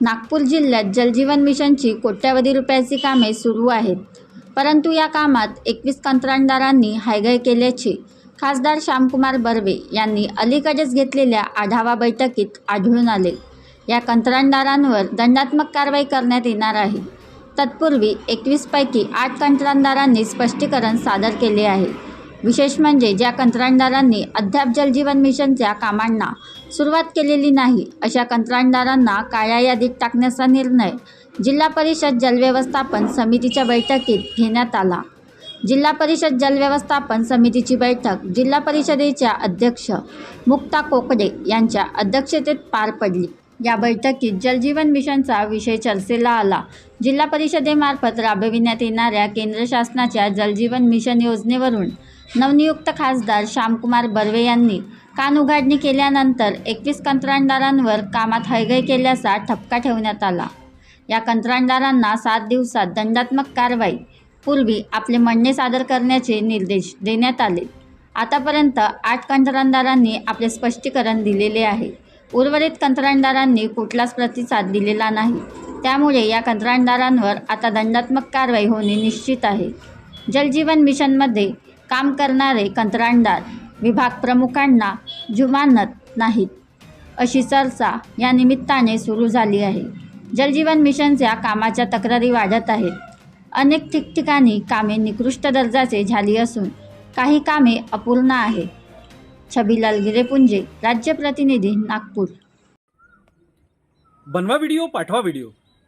नागपूर जिल्ह्यात जलजीवन मिशनची कोट्यवधी रुपयाची कामे सुरू आहेत. परंतु या कामात एकवीस कंत्राटदारांनी हायगय केल्याचे खासदार श्यामकुमार बर्वे यांनी अलीकडेच घेतलेल्या आढावा बैठकीत आढळून आले. या कंत्राटदारांवर दंडात्मक कारवाई करण्यात येणार आहे. तत्पूर्वी एकवीसपैकी आठ कंत्राटदारांनी स्पष्टीकरण सादर केले आहे. विशेष म्हणजे ज्या कंत्राटदारांनी अद्याप जलजीवन मिशनच्या कामांना सुरुवात केलेली नाही अशा कंत्राटदारांना काळ्या यादीत टाकण्याचा निर्णय जिल्हा परिषद जलव्यवस्थापन समितीच्या बैठकीत घेण्यात आला. जिल्हा परिषद जलव्यवस्थापन समितीची बैठक जिल्हा परिषदेच्या अध्यक्ष मुक्ता कोकडे यांच्या अध्यक्षतेत पार पडली. या बैठकीत जलजीवन मिशनचा विषय चर्चेला आला. जिल्हा परिषदेमार्फत राबविण्यात येणाऱ्या केंद्र शासनाच्या जलजीवन मिशन योजनेवरून नवनियुक्त खासदार श्यामकुमार बर्वे यांनी कान उघाडणी केल्यानंतर एकवीस कंत्राटदारांवर कामात हयगय केल्याचा ठपका ठेवण्यात आला. या कंत्राटदारांना सात दिवसात दंडात्मक कारवाई पूर्वी आपले म्हणणे सादर करण्याचे निर्देश देण्यात आले. आतापर्यंत आठ कंत्राटदारांनी आपले स्पष्टीकरण दिलेले आहे. उर्वरित कंत्राटदारांनी कुठलाच प्रतिसाद दिलेला नाही. त्यामुळे या कंत्राटदारांवर आता दंडात्मक कारवाई होणे निश्चित आहे. जलजीवन मिशनमध्ये काम करणारे कंत्राटदार विभाग प्रमुखांना जुमानत नाहीत अशी चर्चा या निमित्ताने सुरू झाली आहे. जलजीवन मिशनच्या कामाच्या तक्रारी वाढत आहेत. अनेक ठिकठिकाणी कामे निकृष्ट दर्जाचे झाली असून काही कामे अपूर्ण आहेत. छबीलाल गिरेपुंजे राज्य प्रतिनिधी नागपूर. बनवा व्हिडिओ पाठवा व्हिडिओ.